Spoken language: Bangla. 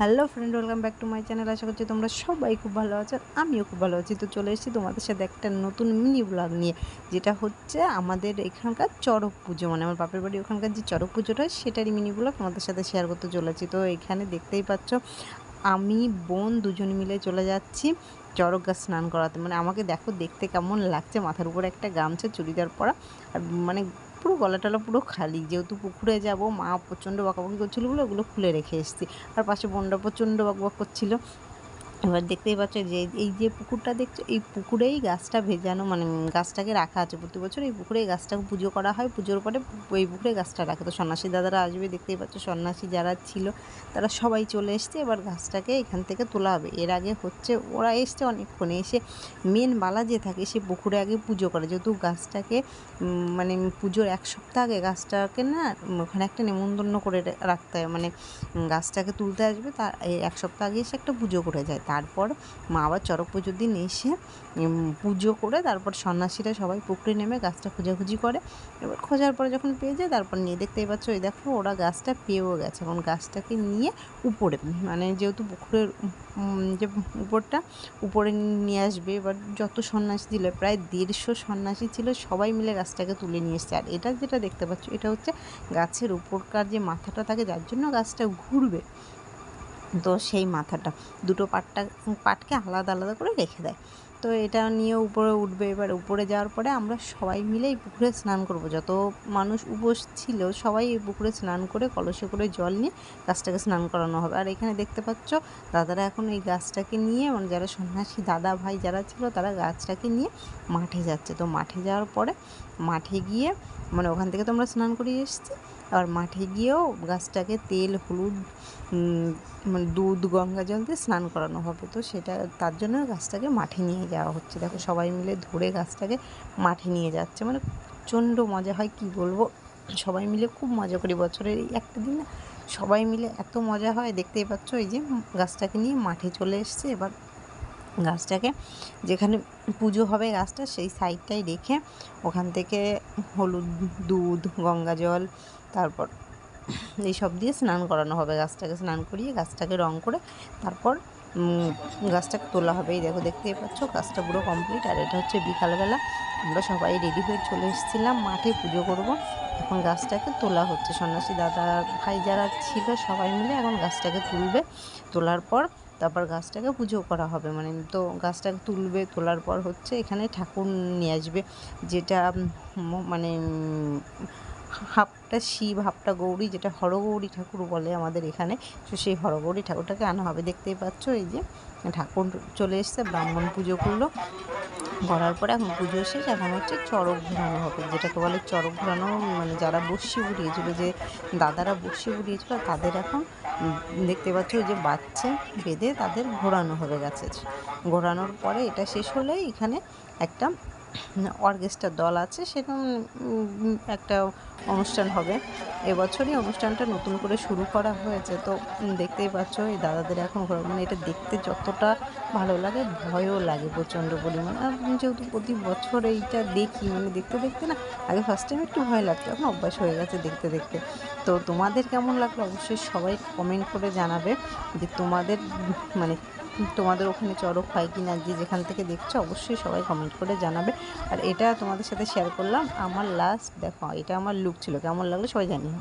Hello friend, welcome back to my channel. আশা করছি তোমরা সবাই খুব ভালো আছো, আমিও খুব ভালো আছি। তো চলে এসেছি তোমাদের সাথে একটা নতুন মিনি ব্লগ নিয়ে, যেটা হচ্ছে আমাদের এখানকার চড়ক পুজো। মানে আমার বাপের বাড়ি ওখানকার যে চড়ক পুজোটা, সেটারই মিনি ব্লগ তোমাদের সাথে শেয়ার করতে চলেছি। তো এখানে দেখতেই পাচ্ছ, আমি, বোন দুজন মিলে চলে যাচ্ছি চড়ক গাছ স্নান করাতে। মানে আমাকে দেখো দেখতে কেমন লাগছে, মাথার উপরে একটা গামছা, চুড়িদার পরা, আর মানে পুরো গলা টলা পুরো খালি। যেহেতু পুকুরে যাব, মা প্রচণ্ড বকাবকি করছিল বলে ওগুলো খুলে রেখে এসেছি। আর পাশে বোনরা প্রচণ্ড বকবক করছিল। এবার দেখতেই পাচ্ছ যে এই যে পুকুরটা দেখছ, এই পুকুরেই গাছটা ভেজানো মানে গাছটাকে রাখা আছে। প্রতি বছর এই পুকুরে গাছটাকে পুজো করা হয়। পুজোর পরে এই পুকুরে গাছটা রাখে। তো সন্ন্যাসী দাদারা আসবে, দেখতেই পাচ্ছ সন্ন্যাসী যারা ছিল, তারা সবাই চলে এসছে। এবার গাছটাকে এখান থেকে তোলা হবে। এর আগে হচ্ছে ওরা এসছে অনেকক্ষণে। এসে মেন বালা যে থাকে, সে পুকুরে আগে পুজো করে। যেহেতু গাছটাকে মানে পুজোর এক সপ্তাহ আগে গাছটাকে না, ওখানে একটা নেমন্তন্ন করে রাখতে হয়। মানে গাছটাকে তুলতে আসবে তার এক সপ্তাহ আগে এসে একটা পুজো করে যায়। তারপর মা আবার চড়ক পুজোর দিন এসে পুজো করে তারপর সন্ন্যাসীরা সবাই পুকুরে নেমে গাছটা খোঁজাখুঁজি করে। এবার খোঁজার পরে যখন পেয়ে যায়, তারপর নিয়ে দেখতেই পাচ্ছ ওই দেখো ওরা গাছটা পেয়েও গেছে এখন গাছটাকে নিয়ে উপরে মানে যেহেতু পুকুরের যে উপরটা উপরে নিয়ে আসবে, এবার যত সন্ন্যাসী ছিল, প্রায় দেড়শো সন্ন্যাসী ছিল, সবাই মিলে গাছটাকে তুলে নিয়ে এসছে। আর এটা যেটা দেখতে পাচ্ছ, এটা হচ্ছে গাছের উপরকার যে মাথাটা থাকে, যার জন্য গাছটা ঘুরবে। তো সেই মাথাটা, দুটো পাটটা পাটকে আলাদা আলাদা করে রেখে দেয়। তো এটা নিয়ে উপরে উঠবে, এবার উপরে যাওয়ার পরে আমরা সবাই মিলে এই পুকুরে স্নান করব। যত মানুষ উপোস ছিল, সবাই এই পুকুরে স্নান করে কলসে করে জল নিয়ে গাছটাকে স্নান করানো হবে। আর এখানে দেখতে পাচ্ছ, দাদারা এখন এই গাছটাকে নিয়ে মানে যারা সন্ন্যাসী দাদা ভাই যারা ছিল, তারা গাছটাকে নিয়ে মাঠে যাচ্ছে। তো মাঠে যাওয়ার পরে মাঠে গিয়ে মানে ওখান থেকে তো আমরা স্নান করিয়ে এসেছি আর মাঠে গিয়েও গাছটাকে তেল, হলুদ মানে দুধ, গঙ্গা জল দিয়ে স্নান করানো হবে। তো সেটা, তার জন্য গাছটাকে মাঠে নিয়ে যাওয়া হচ্ছে। দেখো সবাই মিলে ধরে গাছটাকে মাঠে নিয়ে যাচ্ছে। মানে প্রচণ্ড মজা হয়, কি বলব? সবাই মিলে খুব মজা করি। বছরের এই একটা দিন সবাই মিলে এত মজা হয়। দেখতেই পাচ্ছ, এই যে গাছটাকে নিয়ে মাঠে চলে এসছে। এবার গাছটাকে। যেখানে পুজো হবে গাছটা, সেই সাইডটাই রেখে ওখান থেকে হলুদ, দুধ, গঙ্গা জল, তারপর এইসব দিয়ে স্নান করানো হবে গাছটাকে। স্নান করিয়ে গাছটাকে রং করে তারপর গাছটাকে তোলা হবে। এই দেখো, দেখতেই পাচ্ছ, গাছটা পুরো কমপ্লিট আর এটা হচ্ছে বিকালবেলা। আমরা সবাই রেডি হয়ে চলে এসেছিলাম, মাঠে পুজো করব। এখন গাছটাকে তোলা হচ্ছে। সন্ন্যাসী দাদা, ভাই যারা ছিল সবাই মিলে এখন গাছটাকে তুলবে। তোলার পর তারপর গাছটাকে পুজো করা হবে। মানে তো গাছটাকে তুলবে, তোলার পর হচ্ছে এখানে ঠাকুর নিয়ে আসবে। যেটা মানে হাফটা শিব, হাফটা গৌরী, যেটা হরগৌরী ঠাকুর বলে আমাদের এখানে, তো সেই হরগৌরী ঠাকুরটাকে আনা হবে। দেখতেই পাচ্ছ এই যে ঠাকুর চলে এসছে, ব্রাহ্মণ পুজো করল। করার পরে এখন পুজো শেষ, এখন হচ্ছে চড়ক ঘোরানো হবে, যেটাকে বলে চড়ক ঘোরানো মানে যারা বসি ঘুরিয়েছিল যে দাদারা বসি ঘুরিয়েছিল তাদের এখন দেখতে পাচ্ছ যে বাচ্চা বেঁধে তাদের ঘোরানো হবে গেছে। ঘোরানোর পরে এটা শেষ হলে এখানে একটা অর্কেস্ট্রার দল আছে, সেরকম একটা অনুষ্ঠান হবে। এবছরই অনুষ্ঠানটা নতুন করে শুরু করা হয়েছে। তো দেখতেই পাচ্ছ, এই দাদাদের এখন ঘর মানে এটা দেখতে যতটা ভালো লাগে, ভয়ও লাগে প্রচণ্ড পরিমাণে। আর যেহেতু প্রতি বছর এইটা দেখি মানে দেখতে দেখতে না, আগে ফার্স্ট টাইম একটু ভয় লাগতো, এখন অভ্যাস হয়ে গেছে দেখতে দেখতে। তো, তোমাদের কেমন লাগল? অবশ্যই সবাই কমেন্ট করে জানাবে যে তোমাদের মানে তোমাদের ওখানে চড়ক হয় কি না যে যেখান থেকে দেখছ, অবশ্যই সবাই কমেন্ট করে জানাবে। আর এটা তোমাদের সাথে শেয়ার করলাম, আমার লাস্ট দেখো, এটা আমার লুক ছিল, কেমন লাগল সবাই জানিয়ে